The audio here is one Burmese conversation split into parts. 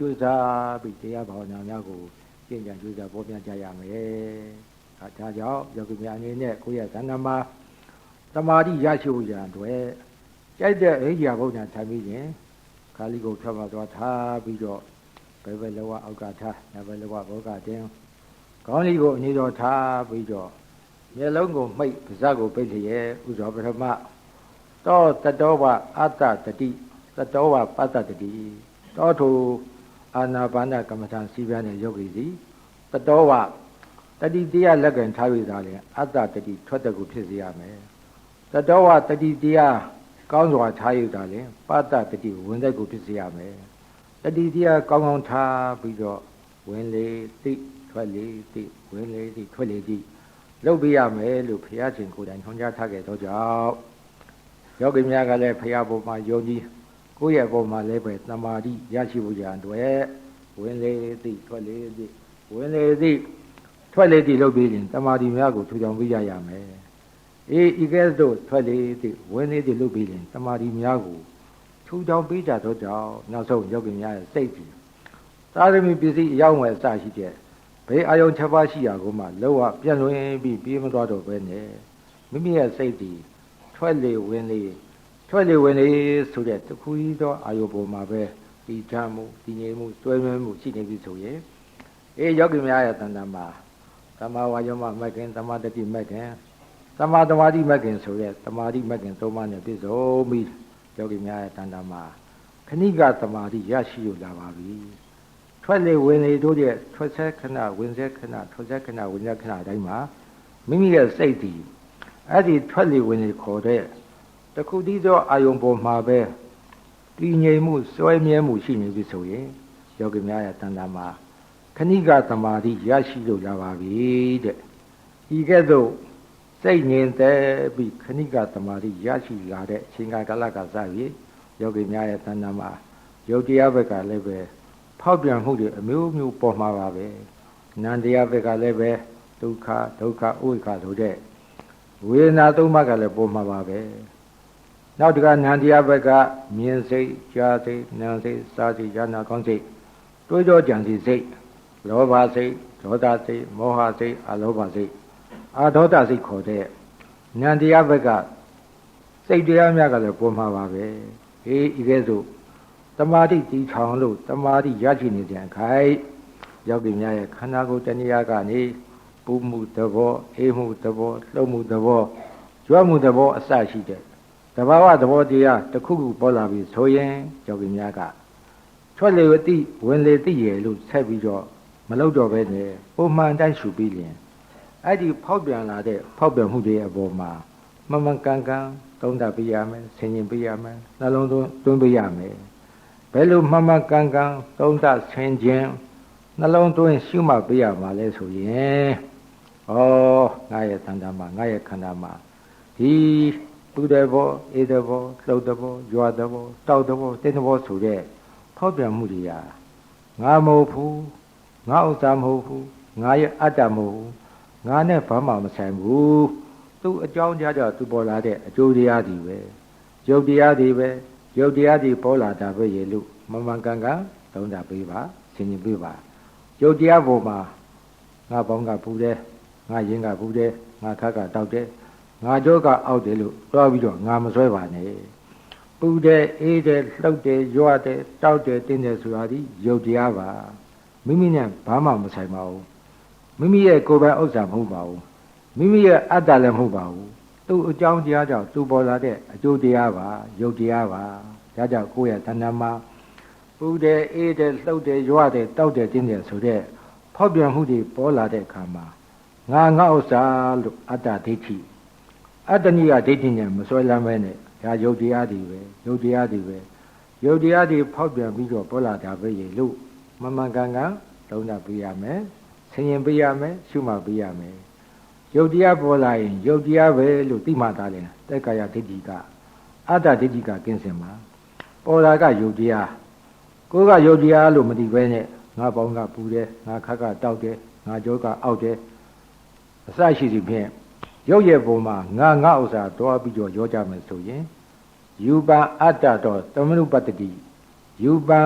ကြိုးစားပြီးတရားဘာဝနာများကိုကျင့်ကြံကြိုးစားပေါ်ပြကြရမယ်။ဒါကြောင့်ယောဂီများအနေနဲ့ကိုယ့်ရဲ့သဏ္ဍာန်မှာတမာတိရရှိဖို့ရန်အတွက်ကြိုက်တဲ့အိယာဘုရားထိုင်ပြီးရင်ခါလီကိုဖြတ်မှသွားထားပြီးတော့ဘယ်ဘက်လောကအောက်ကထားနဘယ်လောကဘောကတင်းခေါင်းလေးကိုအနည်းတော်ထားပြီးတော့မျက်လုံးကိုမှိတ်ပါးစပ်ကိုပိတ်လျက်ဥစွာပထမတောတတောဝအတ္တတတိတတောဝပတ္တတတိတောထု အာနာပါနကမ္မထာစီပြတဲ့ယောဂီစီတတောဝတတိတရားလက်ကင်ထားရတာလေအတ္တတတိထွက်တဲ့ကိုဖြစ်စေရမယ်တတောဝတတိတရားကောင်းစွာထားရတာလေပတ္တတတိဝင်တဲ့ကိုဖြစ်စေရမယ်တတိတရားကောင်းကောင်းထားပြီးတော့ဝင်လေသိထွက်လေသိဝင်လေသိထွက်လေသိလုပ်ပေးရမယ်လို့ဘုရားရှင်ကိုယ်တိုင်ဟောကြားထားခဲ့တော့ကြောင့်ယောဂီများကလည်းဘုရားဘုံမှာယုံကြည် ကိုယ့်ရဲ့ဘုံမှာလည်းပဲတမာတိရရှိဖို့ကြံအတွက်ဝင်လေသိထွက်လေသိဝင်လေသိထွက်လေသိလုပ်ပြီးရင်တမာတိများကိုထူထောင်ပေးရရမယ်အေးဤကဲ့သို့ထွက်လေသိဝင်လေသိလုပ်ပြီးရင်တမာတိများကိုထူထောင်ပေးကြတော့ကြောင့်နောက်ဆုံးယောဂီများရဲ့စိတ်ကြီးသာသမီပစ္စည်းအရောက်ဝယ်အစရှိတဲ့ဘေးအာယုံချက်ပါရှိရာကိုမှလောကပြန့်လွင်ပြီးပြေးမသွားတော့ပဲနဲ့မိမိရဲ့စိတ်တည်ထွက်လေဝင်လေ ထွက်လေဝင်လေဆိုတဲ့တခုကြီးသောအာယုပေါ်မှာပဲဒီဓာတ်မှုဒီငြိမ်မှုတွဲမြဲမှုရှိနေပြီဆိုရင်အေးယောဂီများရဲ့တန်တမှာသမာဝါယောမမက္ခင်သမာတတိမက္ခင်သမာသမာဓိမက္ခင်ဆိုတဲ့သမာဓိမက္ခင်သုံးပါးနဲ့ပြည့်စုံပြီးယောဂီများရဲ့တန်တမှာခဏိကသမာဓိရရှိရလာပါပြီထွက်လေဝင်လေတို့ရဲ့ထွက်ဆက်ခဏဝင်ဆက်ခဏထွက်ဆက်ခဏဝင်ဆက်ခဏတိုင်းမှာမိမိရဲ့စိတ်တည်အဲ့ဒီထွက်လေဝင်လေခေါ်တဲ့တ ခုတည်းသောအာယုံပေါ်မှာပဲတည်ငြိမ်မှုစွဲမြဲမှုရှိနေပြီဆိုရင်ယောဂီများရဲ့တန်တာမှာခဏိကသမာဓိရရှိလို့ရပါပြီတဲ့ဤကဲ့သို့စိတ်ငြိမ်သက်ပြီးခဏိကသမာဓိရရှိလာတဲ့အချိန်ကာလကစပြီးယောဂီများရဲ့တန်တာမှာယုတ်တရားဘက်ကလည်းပဲဖောက်ပြန်မှုတွေအမျိုးမျိုးပေါ်မှာပါပဲနန္တရားဘက်ကလည်းပဲဒုက္ခဒုက္ခဥဝိခဆိုတဲ့ဝေဒနာသုံးပါးကလည်းပေါ်မှာပါပဲ နောက်တကနန္တရားဘက်ကမြင်စိတ်ကြားစိတ်နာစိတ်စားစိတ်ဉာဏ်ကောင်းစိတ်တွေးကြောကြံစီစိတ်လောဘစိတ်ဒေါသစိတ်မောဟစိတ်အလောဘစိတ်အာဒေါသစိတ်ခေါ်တဲ့နန္တရားဘက်ကစိတ်တရားများကလည်းပေါ်မှာပါပဲအေးဤကဲ့သို့တမာတိတီထောင်လို့တမာတိရရှိနေတဲ့အခိုက်ရောက်ပြီများရဲ့ခန္ဓာကိုယ်တဏှာကနေပူမှုသဘောအေးမှုသဘောလှုပ်မှုသဘောကြွမှုသဘောအစရှိတဲ့ တဘာဝသဘောတရားတစ်ခုခုပေါ်လာပြီဆိုရင်ရောက်ပြီများကထွက်လေတိဝင်လေတိရလို့ဆက်ပြီးတော့မလောက်တော့ပဲနဲ့ပုံမှန်တိုင်းရှုပြီးလင်အဲ့ဒီဖောက်ပြန်လာတဲ့ဖောက်ပြန်မှုတွေအပေါ်မှာမမှန်ကန်ကန်သုံးသပ်ပြရမယ်ဆင်ញင်ပြရမယ်နှလုံးသွင်းသွင်းပြရမယ်ဘယ်လိုမှန်မှန်ကန်ကန်သုံးသပ်ဆင်ခြင်နှလုံးသွင်းရှုမှတ်ပြရမှာလဲဆိုရင်ဩငါရဲ့သံဃာမှာငါရဲ့ခန္ဓာမှာဒီ ပူတဲ့ဘောအေးတဲ့ဘောလှုပ်တဲ့ဘောရွာတဲ့ဘောတောက်တဲ့ဘောတင်းတဲ့ဘောဆိုတဲ့ဖောက်ပြန်မှုတွေဟာငါမဟုတ်ဘူးငါဥစ္စာမဟုတ်ဘူးငါရဲ့အတ္တမဟုတ်ဘူးငါနဲ့ဘာမှမဆိုင်ဘူးသူ့အကြောင်းကြားကြသူပေါ်လာတဲ့အကျိုးတရားတွေပဲယုတ်တရားတွေပဲယုတ်တရားတွေပေါ်လာတာပဲရေလို့မမှန်ကန်ကန်သုံးတာပေးပါဆင်ញင်ပေးပါယုတ်တရားပေါ်မှာငါပေါင်းကပူတယ်ငါရင်ကပူတယ်ငါခက်ကတောက်တယ် ငါကြောကအောက်တယ်လို့တွားပြီးတော့ငါမဆွဲပါနဲ့ပူတယ်အေးတယ်လှုပ်တယ်ရွတယ်တောက်တယ်တင်းတယ်ဆိုတာဒီယုတ်တရားပါမိမိနဲ့ဘာမှမဆိုင်ပါဘူးမိမိရဲ့ကိုယ်ပိုင်ဥစ္စာမဟုတ်ပါဘူးမိမိရဲ့အတ္တလည်းမဟုတ်ပါဘူးသူ့အကြောင်းတရားကြောင့်သူပေါ်လာတဲ့အကျိုးတရားပါယုတ်တရားပါဒါကြောင့်ကိုယ့်ရဲ့တဏ္ဍာမှာပူတယ်အေးတယ်လှုပ်တယ်ရွတယ်တောက်တယ်တင်းတယ်ဆိုတဲ့ဖောက်ပြန်မှုတွေပေါ်လာတဲ့အခါမှာငါငါဥစ္စာလို့အတ္တဒိဋ္ဌိ အတ္တနိယဒိဋ္ဌိနဲ့မစွဲလမ်းပဲနဲ့ဒါယုတ်တရားတွေပဲယုတ်တရားတွေပဲယုတ်တရားတွေဖောက်ပြန်ပြီးတော့ပေါ်လာတာပဲရေလို့မမှန်ကန်ကန်လုံးတာပြရမယ်ဆင်ရင်ပြရမယ်ရှုမှတ်ပြရမယ်ယုတ်တရားပေါ်လာရင်ယုတ်တရားပဲလို့သိမှသာတယ်တက်ကာယဒိဋ္ဌိကအတ္တဒိဋ္ဌိကကင်းစင်မှာပေါ်လာကယုတ်တရားကိုယ်ကယုတ်တရားလို့မသိဘဲနဲ့ငါပေါင်းကပူတယ်ငါခက်ကတောက်တယ်ငါကြောကအောက်တယ်အစရှိစီဖြင့် ရုပ်ရဲ့ပုံမှာငါငါဥစ္စာတွားပြီးတော့ရောကြမယ်ဆိုရင်ယူပံအတ္တတော့သမနုပတ္တိယူပံ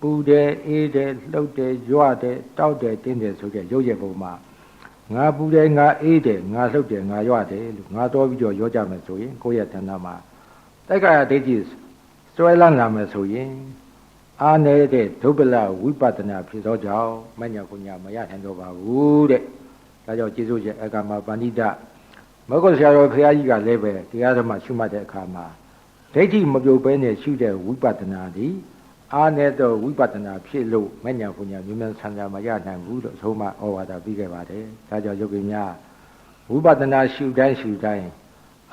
ပူတယ်အေးတယ်လှုပ်တယ်ရွတယ်တောက်တယ်တင်းတယ်ဆိုတဲ့ရုပ်ရည်ပုံမှာငါပူတယ်ငါအေးတယ်ငါလှုပ်တယ်ငါရွတယ်လို့ငါတော်ပြီးတော့ရောကြမယ်ဆိုရင်ကိုယ့်ရဲ့ဌာနမှာတိုက်ကာယဒိဋ္ဌိစွဲလန်းလာမယ်ဆိုရင်အာနေတဲ့ဒုပ္ပလဝိပဿနာဖြစ်သောကြောင့်မညာကုညာမရနိုင်တော့ပါဘူးတဲ့ဒါကြောင့်ကျေးဇူးရှင်အကမပဏိတ မဂ္ဂဆရာတော်ဘုရားကြီးကလည်းပဲတရားဓမ္မရှုမှတ်တဲ့အခါမှာဒိဋ္ဌိမပြုတ်ဘဲနဲ့ရှုတဲ့ဝိပဿနာသည်အာနေတော့ဝိပဿနာဖြစ်လို့မညာကုညာမြင်မြန်ဆန္ဒမရနိုင်ဘူးလို့သုံးမဩဝါဒပြီးခဲ့ပါတယ်ဒါကြောင့်ယုတ်ကိများဝိပဿနာရှုတိုင်းရှုတိုင်း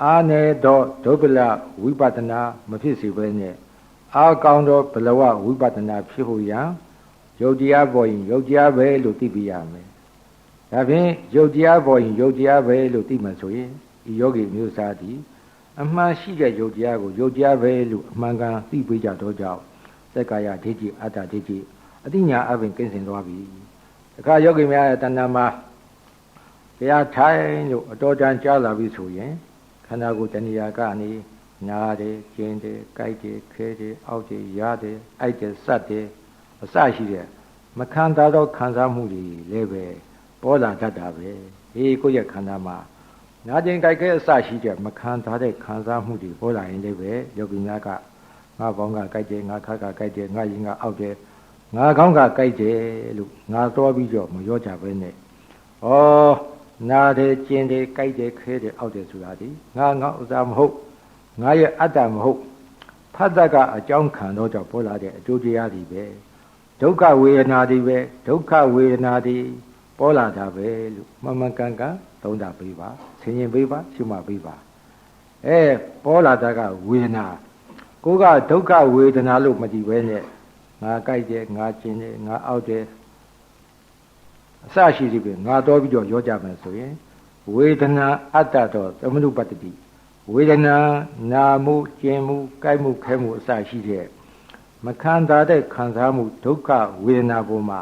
အာနေတော့ဒုပ္ပလဝိပဿနာမဖြစ်စေဘဲနဲ့အာကောင်းသောဘလဝဝိပဿနာဖြစ်ဖို့ရန်ယုတ်တရားပေါ်ရင်ယုတ်တရားပဲလို့သိပြရမယ်။ ဒါဖြင့်ယုတ်တရားပေါ်ရင်ယုတ်တရားပဲလို့သိမှဆိုရင်ဒီယောဂီမျိုးစားသည်အမှန်ရှိတဲ့ယုတ်တရားကိုယုတ်တရားပဲလို့အမှန်ကန်သိပေးကြတော့ကြောင့်သက္ကာယဒိဋ္ဌိအတ္တဒိဋ္ဌိအတိညာအပင်ကင်းစင်သွားပြီ။တခါယောဂီများရဲ့တဏ္ဍာမှာတရားထိုင်လို့အတော်တန်ကြားလာပြီဆိုရင်ခန္ဓာကိုယ်တဏှာကနေနားတယ်ကျင်းတယ်ကြိုက်တယ်ခဲတယ်အောက်တယ်ရတယ်အိုက်တယ်စက်တယ်အစရှိတဲ့မခံတာတော့ခံစားမှုတွေလည်းပဲ ပေါ်လာတတ်တာပဲဟေးကိုယ့်ရဲ့ခန္ဓာမှာနာကျင်ကြိုက်ခဲအစရှိတဲ့မခံတာတဲ့ခံစားမှုတွေပေါ်လာရင်လည်းပဲယောဂီများကငါဘောင်းကကြိုက်တယ်ငါခါကကြိုက်တယ်ငါရင်ကအောက်တယ်ငါကောင်းကကြိုက်တယ်လို့ငါတော်ပြီးတော့မရောကြပဲနဲ့ဩနာတယ်ကျင်တယ်ကြိုက်တယ်ခဲတယ်အောက်တယ်ဆိုတာဒီငါငါဥစ္စာမဟုတ်ငါရဲ့အတ္တမဟုတ်ဖတ်တတ်ကအကြောင်းခံတော့ကြောင့်ပေါ်လာတဲ့အကျိုးတရားတွေပဲဒုက္ခဝေဒနာတွေပဲဒုက္ခဝေဒနာတွေ ပေါ်လာတာပဲလို့မမှန်ကန်ကန်သုံးတာပေးပါဆင်ញင်ပေးပါရှုမှတ်ပေးပါအဲပေါ်လာတာကဝေဒနာကိုကဒုက္ခဝေဒနာလို့မကြည့်ပဲနဲ့ငါကြိုက်တယ်ငါကျင်တယ်ငါအောက်တယ်အစရှိသည်ပဲငါတော်ပြီးတော့ရောကြမယ်ဆိုရင်ဝေဒနာအတ္တတော့သမနုပတ္တိဝေဒနာနာမှုကျင်မှုကြိုက်မှုခဲမှုအစရှိတဲ့မခံတာတဲ့ခံစားမှုဒုက္ခဝေဒနာပေါ်မှာ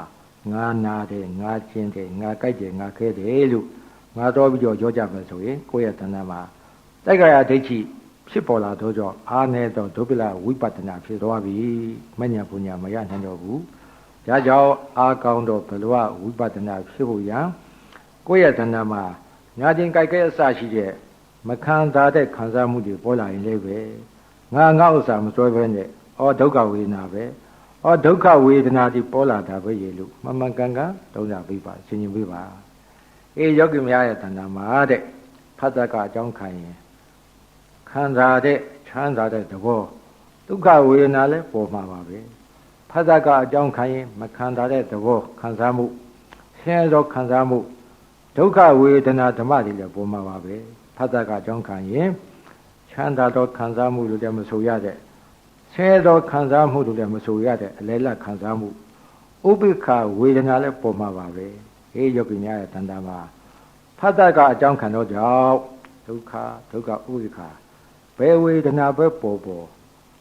ငါနာတယ်ငါကျင်တယ်ငါကြိုက်တယ်ငါခဲတယ်လို့ငါတော်ပြီးတော့ကြောကြမယ်ဆိုရင်ကိုယ့်ရဲ့တဏ္ဍာမှာတိုက်ကြရဒိဋ္ဌိဖြစ်ပေါ်လာတော့ကြောင့်အာနေတော့ဒုပ္ပလဝိပဿနာဖြစ်သွားပြီမညာပညာမရနိုင်တော့ဘူးဒါကြောင့်အာကောင်းတော့ဘလဝဝိပဿနာဖြစ်ဖို့ရန်ကိုယ့်ရဲ့တဏ္ဍာမှာညာကျင်ကြိုက်ခဲအစရှိတဲ့မခံစားတဲ့ခံစားမှုတွေပေါ်လာရင်လည်းပဲငါငါဥစ္စာမစွဲဘဲနဲ့ဩဒုက္ခဝေဒနာပဲ ဩဒုက္ခဝေဒနာဒီပေါ်လာတာပဲရေလို့မမှန်ကန်ကန်တုံးတာပြပါဆင်ញင်ပြပါအေးယောဂီများရဲ့တဏ္ဍာမှာတဲ့ဖတ်တကအကြောင်းခံရင်ခံစားတဲ့ချမ်းသာတဲ့သဘောဒုက္ခဝေဒနာလည်းပေါ်မှာပါပဲဖတ်တကအကြောင်းခံရင်မခံစားတဲ့သဘောခံစားမှုဆင်းရဲသောခံစားမှုဒုက္ခဝေဒနာဓမ္မတွေလည်းပေါ်မှာပါပဲဖတ်တာကအကြောင်းခံရင်ချမ်းသာသောခံစားမှုလို့လည်းမဆိုရတဲ့ ဆဲသောခံစားမှုလို့လည်းမဆိုရတဲ့အလဲလက်ခံစားမှုဥပိ္ပခဝေဒနာလည်းပေါ်မှာပါပဲဟေးယောဂီများရဲ့တန်တာမှာဖတ်တာကအကြောင်းခံတော့ကြောင့်ဒုက္ခဒုက္ခဥပိ္ပခဘယ်ဝေဒနာပဲပေါ်ပေါ်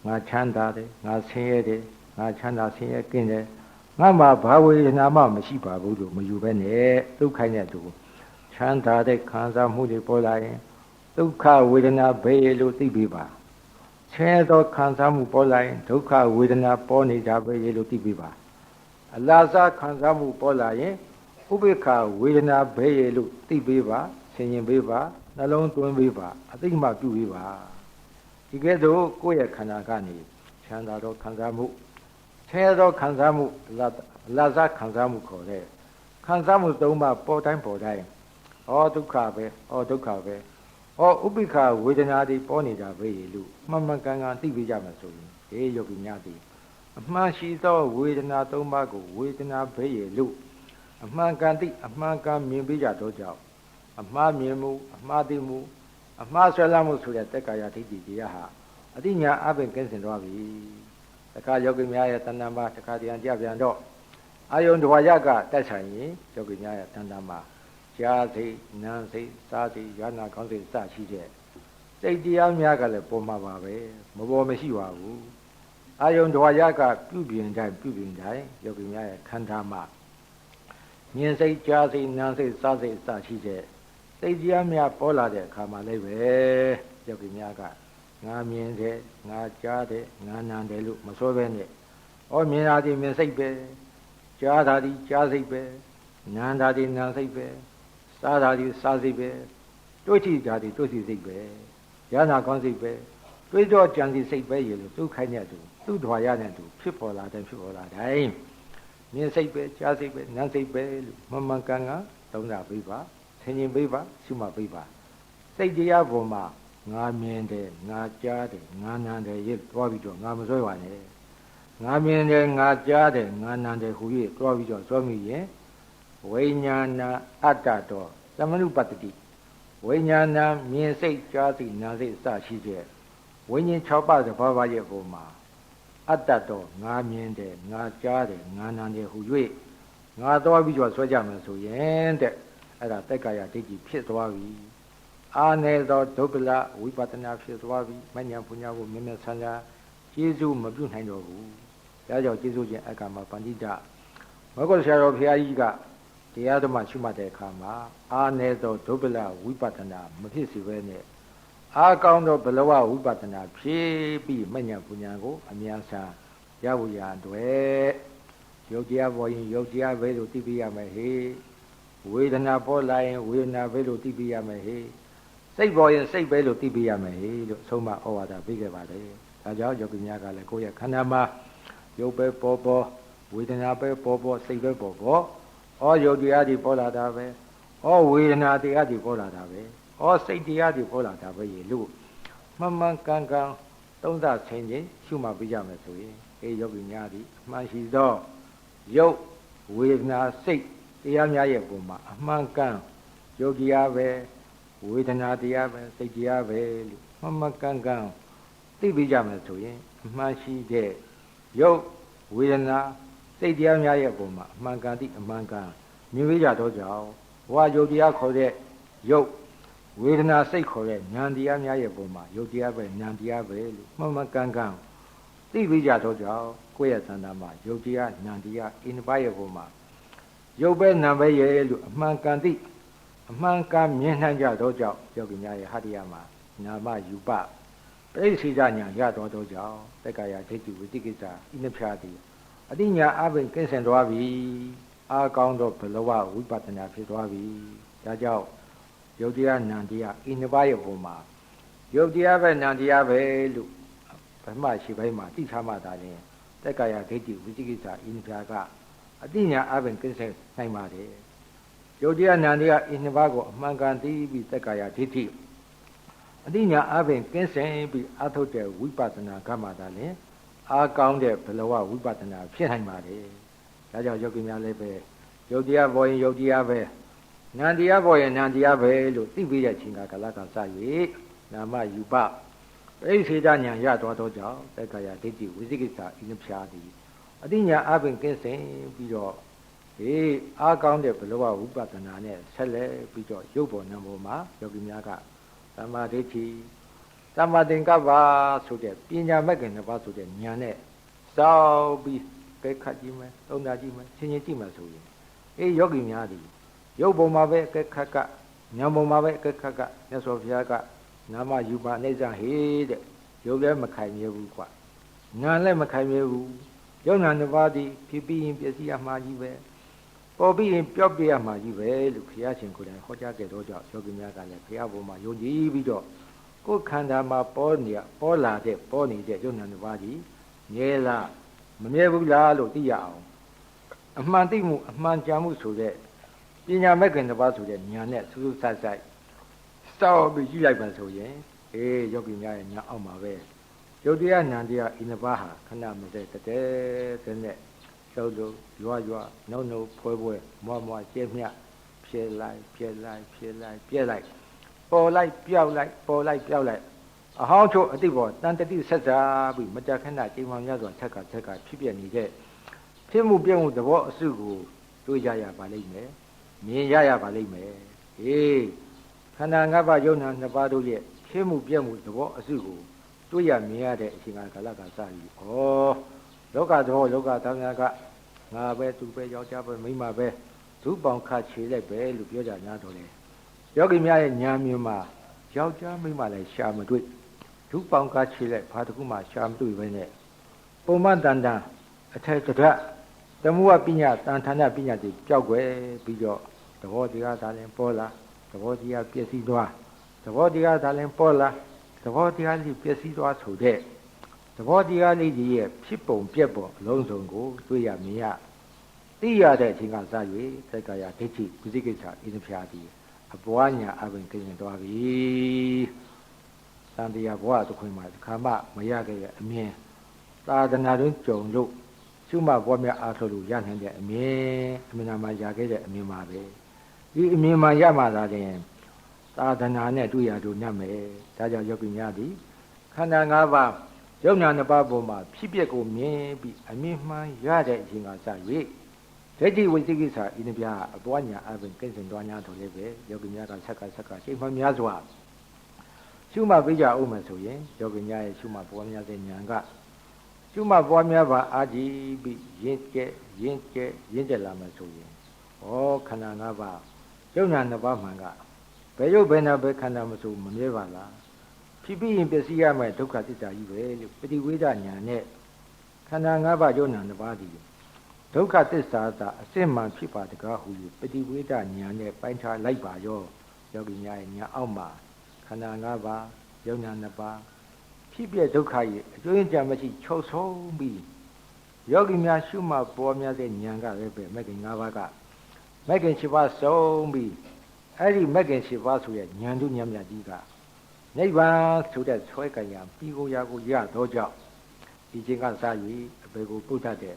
ငါချမ်းသာတယ်ငါဆင်းရဲတယ်ငါချမ်းသာဆင်းရဲကင်းတယ်ငါမှဘာဝေဒနာမှမရှိပါဘူးလို့မယူပဲနဲ့ဒုက္ခိုင်းတဲ့သူချမ်းသာတဲ့ခံစားမှုတွေပေါ်လာရင်ဒုက္ခဝေဒနာဘယ်လိုသိပြီပါ ဆဲသောခံစားမှုပေါ်လာရင်ဒုက္ခဝေဒနာပေါ်နေတာပဲရေလို့သိပြီပါအလားစားခံစားမှုပေါ်လာရင်ဥပိ္ပခဝေဒနာဘယ်ရေလို့သိပြီပါဆင်ញင်ပြီပါနှလုံးသွင်းပြီပါအသိမှပြုပြီပါဒီကဲ့သို့ကိုယ့်ရဲ့ခန္ဓာကနေချမ်းသာသောခံစားမှုဆဲသောခံစားမှုအလားစားခံစားမှုခေါ်တဲ့ခံစားမှုသုံးပါပေါ်တိုင်းပေါ်တိုင်းဩဒုက္ခပဲဩဒုက္ခပဲ ဩဥပိ္ပခဝေဒနာတွေပေါ်နေတာပဲလို့မှန်မှန်ကန်ကန်သိပေးကြမှာဆိုရင်ဟေးယောဂီများသည်အမှန်ရှိသောဝေဒနာသုံးပါးကိုဝေဒနာပဲရလို့အမှန်ကန်သိအမှန်ကန်မြင်ပေးကြတော့ကြောင့်အမှားမြင်မှုအမှားသိမှုအမှားဆွဲလမ်းမှုဆိုတဲ့တက်ကာယဒိဋ္ဌိတရားဟာအတိညာအပင်ကင်းစင်သွားပြီတခါယောဂီများရဲ့တဏ္ဍာမှာတခါတည်းကြပြန်တော့အာယုန်တဝါရကတက်ဆိုင်ရင်ယောဂီများရဲ့တဏ္ဍာမှာ ကြားစိတ်နာမ်စိတ်စားစိတ်ရနာကောင်းစိတ်စရှိတဲ့စိတ်တရားများကလည်းပေါ်မှာပါပဲမပေါ်မရှိပါဘူးအာယုံတော်ရကပြုပြင်တိုင်းပြုပြင်တိုင်းယောဂီများရဲ့ခန္ဓာမှာမြင်စိတ်ကြားစိတ်နာမ်စိတ်စားစိတ်စရှိတဲ့စိတ်တရားများပေါ်လာတဲ့အခါမှာလည်းပဲယောဂီများကငါမြင်တယ်ငါကြားတယ်ငါနာတယ်လို့မဆိုဘဲနဲ့ဩမြင်တာဒီမြင်စိတ်ပဲကြားတာဒီကြားစိတ်ပဲနားတာဒီနားစိတ်ပဲ စားတာဒီစားစိတ်ပဲတွေ့ထိတာဒီတွေ့ထိစိတ်ပဲရနာကောင်းစိတ်ပဲတွေးတော့ကြံစီစိတ်ပဲရေလို့သူ့ခိုင်းတဲ့သူသူ့ဓဝါရတဲ့သူဖြစ်ပေါ်လာတဲ့ဖြစ်ပေါ်လာတိုင်းမြင်စိတ်ပဲကြားစိတ်ပဲနားစိတ်ပဲလို့မမှန်ကန်ကသုံးတာပြပါဆင်ញင်ပြပါရှုမှပြပါစိတ်တရားပေါ်မှာငါမြင်တယ်ငါကြားတယ်ငါနာတယ်ရသွားပြီးတော့ငါမစွဲပါနဲ့ငါမြင်တယ်ငါကြားတယ်ငါနာတယ်ဟူ၍သွားပြီးတော့စွဲမိရင် ဝိညာဏအတ္တတော်သမနုပတ္တိဝိညာဏမြင်စိတ်ကြားစိတ်နာစိတ်အစရှိတဲ့ဝိညာဉ်6ပါးသဘောပါရဲ့ပုံမှာအတ္တတော်ငါမြင်တယ်ငါကြားတယ်ငါနာတယ်ဟူ၍ငါသွားပြီးတော့ဆွဲကြမယ်ဆိုရင်တဲ့အဲ့ဒါတက်ကာယဒိဋ္ဌိဖြစ်သွားပြီအာနေသောဒုက္ခလဝိပဿနာဖြစ်သွားပြီမညာပညာကိုမြင်မြင်ဆန်းဆန်းကျေးဇူးမပြုနိုင်တော့ဘူးဒါကြောင့်ကျေးဇူးခြင်းအက္ခမပန္တိတမဂ္ဂဆရာတော်ဘုရားကြီးက တရားဓမ္မရှုမှတ်တဲ့အခါမှာအာနေသောဒုက္ခလဝိပဿနာမဖြစ်စေဘဲနဲ့အာကောင်းသောဘလဝဝိပဿနာဖြစ်ပြီးမညာပညာကို အများစားရဖို့ရအတွက်ယုတ်တရားပေါ်ရင်ယုတ်တရားပဲလို့သိပြရမယ်ဟေ့ဝေဒနာပေါ်လာရင်ဝေဒနာပဲလို့သိပြရမယ်ဟေ့စိတ်ပေါ်ရင်စိတ်ပဲလို့သိပြရမယ်ဟေ့လို့အဆုံးမဩဝါဒပေးခဲ့ပါတယ်ဒါကြောင့်ယောဂီများကလည်းကိုယ့်ရဲ့ခန္ဓာမှာရုပ်ပဲပေါ်ပေါ်ဝေဒနာပဲပေါ်ပေါ်စိတ်ပဲပေါ်ပေါ် ဩယုတ်တရားဒီပေါ်လာတာပဲဩဝေဒနာတရားဒီပေါ်လာတာပဲဩစိတ်တရားဒီပေါ်လာတာပဲရေလို့မှန်မှန်ကန်ကန်သုံးသဆင်ခြင်းရှုမှတ်ပြကြမယ်ဆိုရင်အေယောဂီများသည်အမှန်ရှိသောရုပ်ဝေဒနာစိတ်တရားများရဲ့ပုံမှာအမှန်ကန်ယောဂီအားပဲဝေဒနာတရားပဲစိတ်တရားပဲလို့မှန်မှန်ကန်ကန်သိပြကြမယ်ဆိုရင်အမှန်ရှိတဲ့ရုပ်ဝေဒနာ စိတ်တရားများရဲ့ပုံမှာအမှန်ကန်သည့်အမှန်ကန်မြင်ပြကြတော့ကြောင့်ဝါယုတ်တရားခေါ်တဲ့ရုပ်ဝေဒနာစိတ်ခေါ်တဲ့ဉာဏ်တရားများရဲ့ပုံမှာယုတ်တရားပဲဉာဏ်တရားပဲလို့မှန်မှန်ကန်ကန်သိပြကြတော့ကြောင့်ကိုယ့်ရဲ့သန္တာမှာယုတ်တရားဉာဏ်တရားအင်းပါရဲ့ပုံမှာယုတ်ပဲနာပဲရဲ့လို့အမှန်ကန်သည့်အမှန်ကန်မြင်နိုင်ကြတော့ကြောင့်ယောဂီများရဲ့ဟတ္တရားမှာနာမယူပပရိသေဇညာရတော်တော့ကြောင့်တက္ကရာဒိဋ္ဌိဝိတိကိစ္စဤနှဖြာသည် အတိညာအဘိကင်းစင်သွားပြီအာကောင်းသောဘလဝဝိပဿနာဖြစ်သွားပြီဒါကြောင့်ယုတ်တရားနံတရားဤနှစ်ပါးရဲ့ပုံမှာယုတ်တရားပဲနံတရားပဲလို့ဗမရှိပိုင်းမှာသိထားမှသာလျှင်တက္ကရာဒိဋ္ဌိဝိတိကိစ္စဤနှဖြာကအတိညာအဘိကင်းစင်နိုင်ပါတယ်ယုတ်တရားနံတရားဤနှစ်ပါးကိုအမှန်ကန်သိပြီးတက္ကရာဒိဋ္ဌိအတိညာအဘိကင်းစင်ပြီးအထုတ်တဲ့ဝိပဿနာကမှသာလျှင် အားကောင်းတဲ့ဘလဝဝိပဿနာဖြစ်နိုင်ပါတယ်။ဒါကြောင့်ယောဂီများလည်းပဲယုတ်တရားပေါ်ရင်ယုတ်တရားပဲနန္တရားပေါ်ရင်နန္တရားပဲလို့သိပြီးတဲ့ချိန်ကကလကစ၍နာမယူပပရိစေတညာရတော်သောကြောင့်တက္ကရာဒိဋ္ဌိဝိသိကိစ္စဤနှဖြာသည်အတိညာအပင်ကင်းစင်ပြီးတော့ဟေးအားကောင်းတဲ့ဘလဝဝိပဿနာနဲ့ဆက်လက်ပြီးတော့ရုပ်ပေါ်နံပေါ်မှာယောဂီများကသမာဓိဋ္ဌိ သမ္မာသင်္ကပ္ပဆိုတဲ့ပညာမဲ့ခင်နှစ်ပါးဆိုတဲ့ဉာဏ်နဲ့စောက်ပြီးကဲခတ်ကြည့်မယ်သုံးတာကြည့်မယ်ရှင်းရှင်းကြည့်မယ်ဆိုရင်အေးယောဂီများသည်ရုပ်ပုံမှာပဲကဲခတ်ကဉာဏ်ပုံမှာပဲကဲခတ်ကမြတ်စွာဘုရားကနာမယူပါအိဋ္ဌဟေတဲ့ရုပ်လည်းမခိုင်မြဲဘူးကွာဉာဏ်လည်းမခိုင်မြဲဘူးယုံနာနှစ်ပါးသည်ဖြစ်ပြီးရင်ပျက်စီးရမှာကြီးပဲပေါ်ပြီးရင်ပျောက်ပြရမှာကြီးပဲလို့ဘုရားရှင်ကိုယ်တိုင်ဟောကြားခဲ့တော့ကြောင့်ယောဂီများကလည်းဘုရားဘုံမှာယုံကြည်ပြီးတော့ ကိုယ်ခန္ဓာမှာပေါ်နေပေါ်လာတဲ့ပေါ်နေတဲ့ယုံနာနှစ်ပါးကြီးမြဲလားမမြဲဘူးလားလို့သိရအောင်အမှန်သိမှုအမှန်ကြံမှုဆိုတဲ့ပညာမဲ့ခင်တစ်ပါးဆိုတဲ့ဉာဏ်နဲ့စူးစူးဆိုင်ဆိုင်စောက်ပြီးကြည့်လိုက်ပါဆိုရင်အေးယောဂီများရဲ့ညာအောက်မှာပဲယုတ်တရားဉာဏ်တရားဤနှစ်ပါးဟာခဏမတည်းတည်းတည်းနဲ့လှုပ်လို့ရွာရွာနှုတ်နှုတ်ဖွဲဖွဲမွားမွားကျဲမြဖြဲလိုက်ဖြဲလိုက်ဖြဲလိုက်ပြဲလိုက် ပေါ်လိုက်ပြောက်လိုက်ပေါ်လိုက်ပြောက်လိုက်အဟောင်းချို့အတိပေါ်တန်တတိဆက်စားပြီးမကြခဏချိန်မှများစွာထက်ကထက်ကဖြစ်ပြနေတဲ့ဖြစ်မှုပြည့်မှုသဘောအစုကိုတွေ့ကြရပါလိမ့်မယ်မြင်ရရပါလိမ့်မယ်ဟေးခန္ဓာ၅ပါးယုံနာနှစ်ပါးတို့ရဲ့ဖြစ်မှုပြည့်မှုသဘောအစုကိုတွေ့ရမြင်ရတဲ့အချိန်ကာလကစပြီးဩလောကသဘောလောကသံဃာကငါပဲသူပဲယောက်ျားပဲမိန်းမပဲသူ့ပေါင်ခတ်ခြေလိုက်ပဲလို့ပြောကြညာတော့လေ ယောဂီများရဲ့ညာမြင်မှာယောက်ျားမိန်းမလည်းရှာမတွေ့ဒုပေါင်ကားခြေလိုက်ဘာတခုမှရှာမတွေ့ပဲနဲ့ပုံမှန်တန်တန်အထက်တစ်ထပ်သမုဝပညာတန်ဌာနပညာတွေကြောက်ွယ်ပြီးတော့သဘောတရားသာလင်ပေါ်လာသဘောတရားပြည့်စည်သွားသဘောတရားသာလင်ပေါ်လာသဘောတရားလေးပြည့်စည်သွားဆိုတဲ့သဘောတရားလေးကြီးရဲ့ဖြစ်ပုံပြက်ပုံအလုံးစုံကိုတွေ့ရမြင်ရသိရတဲ့အချိန်ကစ၍သက္ကာယဒိဋ္ဌိကုသိကိစ္စအင်းဖျားသည် အပွားညာအပင်ကျင်သွားပြီသံတရားဘဝတစ်ခွင်မှာခါမှမရခဲ့ရဲ့အမြင်သာသနာတွင်ကြုံလို့ရှုမှတ်ပွားများအားထုတ်လို့ရနိုင်တဲ့အမြင်အမြင်နာမှာရခဲ့တဲ့အမြင်ပါပဲဒီအမြင်မှာရမှသာလျှင်သာသနာနဲ့တွေ့ရလို့ညတ်မယ်ဒါကြောင့်ယောဂီများသည်ခန္ဓာ၅ပါးယုံနာနှစ်ပါးပေါ်မှာဖြစ်ပျက်ကိုမြင်ပြီးအမြင်မှန်ရတဲ့အချိန်ကစ၍ ဒိဋ္ဌိဝိသိကိစ္စဤနှပြအပွားညာအပင်ကိစ္စတော်ညာတော်လည်းပဲယောဂီများကဆက်ကဆက်ကချိန်မှများစွာရှုမှတ်ပေးကြအောင်မယ်ဆိုရင်ယောဂီများရဲ့ရှုမှတ်ပွားများတဲ့ဉာဏ်ကရှုမှတ်ပွားများပါအာကြည့်ပြီးရင့်ကျက်ရင့်ကျက်ရင့်ကျက်လာမယ်ဆိုရင်ဩခန္ဓာ၅ပါးယုံနာနှစ်ပါးမှန်ကဘယ်ရုပ်ဘယ်နာဘယ်ခန္ဓာမဆိုမမြဲပါလားဖြစ်ပြီးရင်ပျက်စီးရမယ်ဒုက္ခသစ္စာကြီးပဲလို့ပฏิဝေဒညာနဲ့ခန္ဓာ၅ပါးယုံနာနှစ်ပါးဒီ ဒုက္ခသစ္စာသာအစစ်မှန်ဖြစ်ပါတကားဟူ၍ပฏิဝေဒညာနဲ့ပိုင်းခြားလိုက်ပါရောယောဂီများရဲ့ညာအောက်မှာခန္ဓာ၅ပါးယုံနာနှစ်ပါးဖြစ်ပြဒုက္ခရဲ့အကျိုးကြံမရှိချုပ်ဆုံးပြီးယောဂီများရှုမှတ်ပေါ်များတဲ့ဉာဏ်ကလည်းပဲမဂ္ဂင်၅ပါးကမဂ္ဂင်၈ပါးဆုံးပြီးအဲ့ဒီမဂ္ဂင်၈ပါးဆိုရဲ့ဉာဏ်တို့ဉာဏ်မြတ်ကြီးကနိဗ္ဗာန်ဆိုတဲ့ဆွဲကံရပြီးကိုရာကိုရတော့ကြောင့်ဒီချိန်ကစား၍အပေကိုပုတ်တတ်တဲ့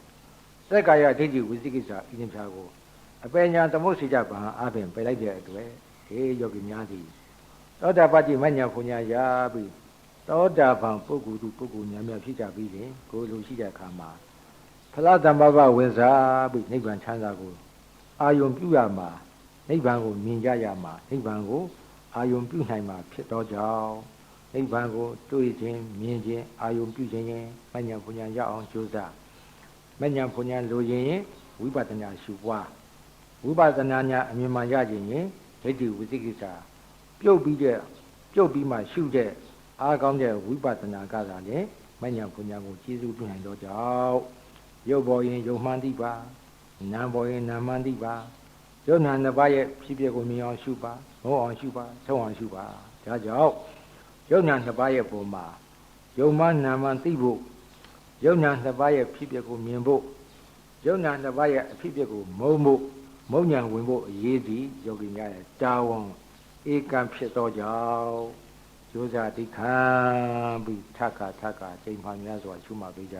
သက္ကာယဒိဋ္ဌိဝိသိကိစ္စဤရင်ဖြာကိုအပေညာသမုတ်စီကြပါအပြင်ပြလိုက်တဲ့အတွက်ဟေးယောဂီများသည်သောတာပတိမညာဖွညာရပြီးသောတာပန်ပုဂ္ဂိုလ်သူပုဂ္ဂိုလ်ညာမြတ်ဖြစ်ကြပြီးရင်ကိုယ်လိုရှိတဲ့အခါမှာဖလားတမ္ပပဝင်စားပြီးနိဗ္ဗာန်ချမ်းသာကိုအာယုံပြုရမှာနိဗ္ဗာန်ကိုမြင်ကြရမှာနိဗ္ဗာန်ကိုအာယုံပြုနိုင်မှာဖြစ်သောကြောင့်နိဗ္ဗာန်ကိုတွေ့ခြင်းမြင်ခြင်းအာယုံပြုခြင်းရင်မညာပညာရအောင်ကြိုးစား မညာပညာလိုရင်ဝိပဿနာရှုပွားဝိပဿနာညာအမြင်မှရခြင်းရင်ဒိဋ္ဌိဝိသိကိစ္စပြုတ်ပြီးတဲ့ပြုတ်ပြီးမှရှုတဲ့အားကောင်းတဲ့ဝိပဿနာကသာလေမညာပညာကိုကျေစုပြုနိုင်သောကြောင့်ရုပ်ပေါ်ရင်ရုပ်မှန်သိပါနာမ်ပေါ်ရင်နာမ်မှန်သိပါယုံနာနှစ်ပါးရဲ့ဖြစ်ပျက်ကိုမြင်အောင်ရှုပါငုံအောင်ရှုပါဆုံးအောင်ရှုပါဒါကြောင့်ယုံနာနှစ်ပါးရဲ့ပုံမှာယုံမှနာမှသိဖို့ ယုံနာနှစ်ပါးရဲ့ဖြစ်ပျက်ကိုမြင်ဖို့ယုံနာနှစ်ပါးရဲ့အဖြစ်ပျက်ကိုမုံဖို့မုံညာဝင်ဖို့အရေးကြီးယောဂီများရဲ့တာဝန်ဧကံဖြစ်သောကြောင့်ကျိုးစားတိခံပြီးထက္ခါထက္ခါချိန်မှများစွာရှုမှတ်ပေးကြ